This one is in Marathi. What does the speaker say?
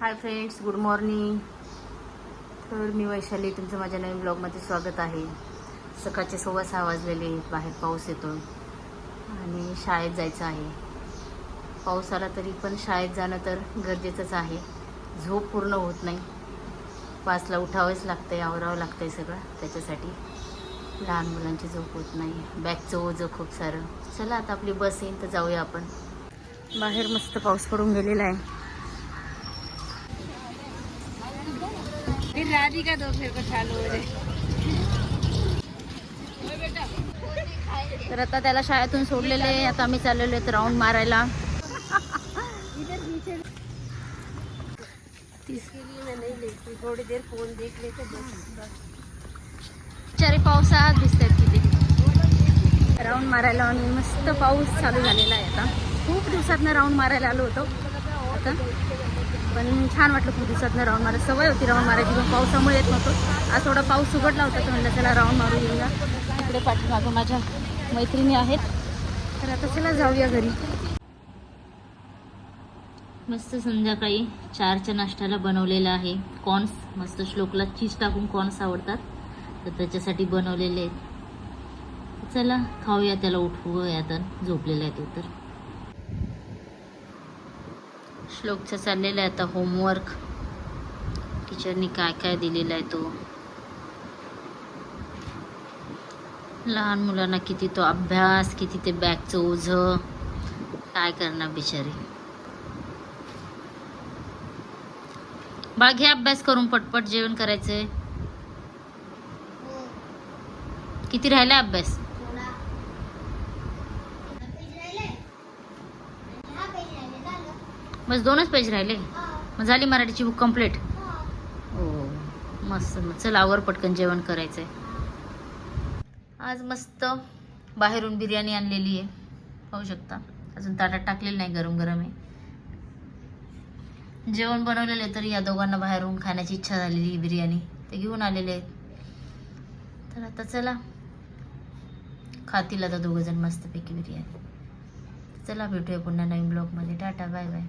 हाय फ्रेंड्स गुड मॉर्निंग तर मी वैशाली तुमचं माझ्या नवीन ब्लॉगमध्ये स्वागत आहे. सकाळचे सव्वा सहा वाजलेले आहेत. बाहेर पाऊस येतो आणि शाळेत जायचं आहे. पाऊस आला तरी पण शाळेत जाणं तर गरजेचंच आहे. झोप पूर्ण होत नाही. पाचला उठावंच लागतं आहे आवरावं लागतं आहे सगळं त्याच्यासाठी. लहान मुलांची झोप होत नाही. बॅगचं ओझं खूप सारं. चला आता आपली बस येईल तर जाऊया आपण. बाहेर मस्त पाऊस पडून गेलेला आहे. राधिका दो फिर को हो तर आता त्याला शाळेतून सोडलेले आहे. आता आम्ही चाललेलो आहेत राऊंड मारायला. थोड़ी देर फोन देख लेते बिचारे पावसात दिसत आहेत किती. राऊंड मारायला आणि मस्त पाऊस चालू झालेला आहे आता. खूप दिवसातनं राऊंड मारायला आलो होतो. आता पण छान वाटलं खूप दिवसातनं राऊंड मारा सवय होती राऊंड मारायची पण पावसामुळे येत नव्हतो. आज थोडा पाऊस उघडला होता तर म्हणलं चला राऊंड मारू येऊया. इकडे पाठीमागं माझ्या मैत्रिणी आहेत. तर आता चला जाऊया घरी. मस्त संध्याकाळी चारच्या नाश्त्याला बनवलेलं आहे कॉर्न्स. मस्त श्लोकला चीज टाकून कॉर्न्स आवडतात. तर त्याच्यासाठी बनवलेले आहेत. चला खाऊया त्याला उठवूया तर झोपलेला आहे तो तर. श्लोकचं चाललेलं आहे आता होमवर्क टीचरनी काय काय दिलेलं आहे तो? लहान मुलांना किती तो अभ्यास किती ते बॅगचं ओझं. काय करणार बिचारी? बाळ घे अभ्यास करून पटपट जेवण करायचंय. किती राहिला अभ्यास? बस दोनच पेज राहिले. मग झाली मराठीची बुक कंप्लीट हो. मस्त मग चल आवर पटकन जेवण करायचंय. आज मस्त बाहेरून बिर्याणी आणलेली आहे. पाहू शकता. अजून ताटात टाकलेली नाही गरम गरम आहे. जेवण बनवलेलं आहे तरी या दोघांना बाहेरून खाण्याची इच्छा झालेली आहे बिर्याणी. ते घेऊन आलेले आहेत. तर आता चला. खातील आता दोघं जण मस्तपैकी बिर्याणी. चला भेटूया पुन्हा नवीन ब्लॉगमध्ये टाटा बाय बाय